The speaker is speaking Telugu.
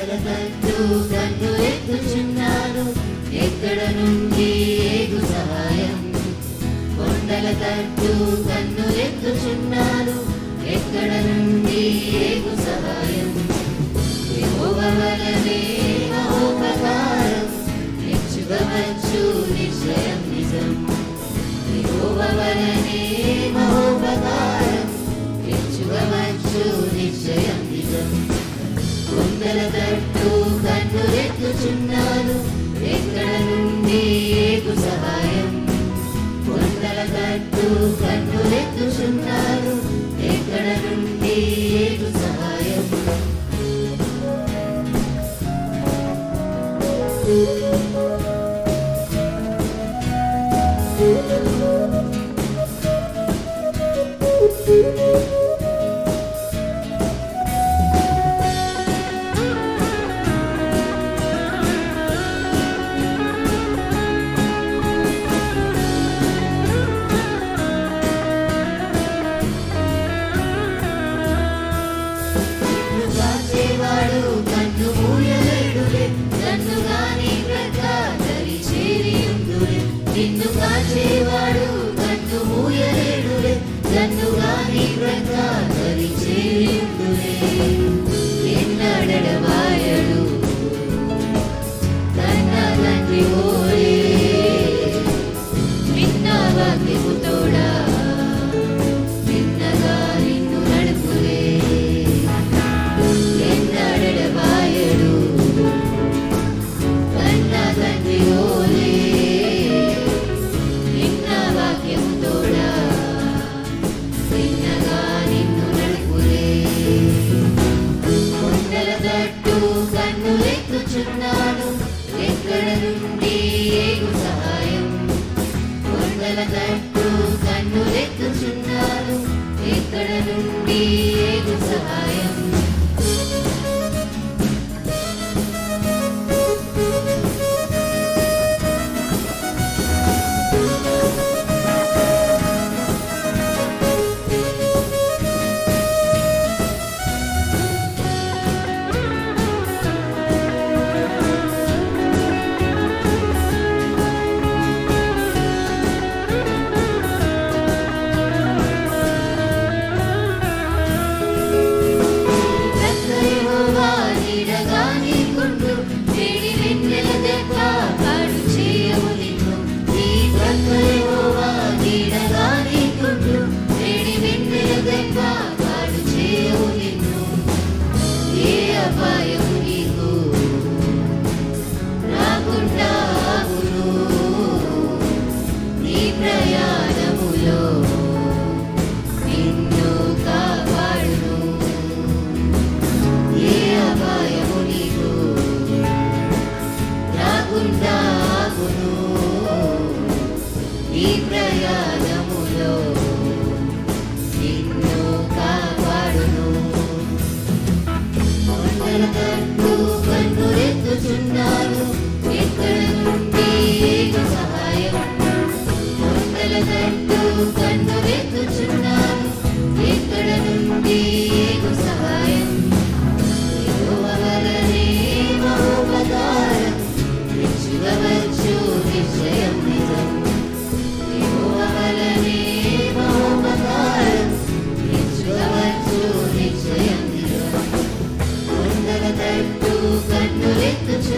కొండల తట్టు కన్ను ఎత్తుచున్నాను ఎక్కడ నుండి ఏగు సహాయం? కొండల తట్టు కన్ను ఎత్తుచున్నాను ఎక్కడ నుండి ఏగు సహాయం? యెహోవా మహోపకారం. నిచ్చుగవచ్చు నిశ్చయం నిజం. ఎత్తుచున్నాను ఎక్కడ నుండి ఏగు సహాయం? కొండల తట్టు కన్ను ఎత్తుచున్నాను ఎక్కడ నుండి ఏగు సహాయం? నిన్ను ఇక్కడ నుండి ఏగు సహాయం? Ainda guardo de um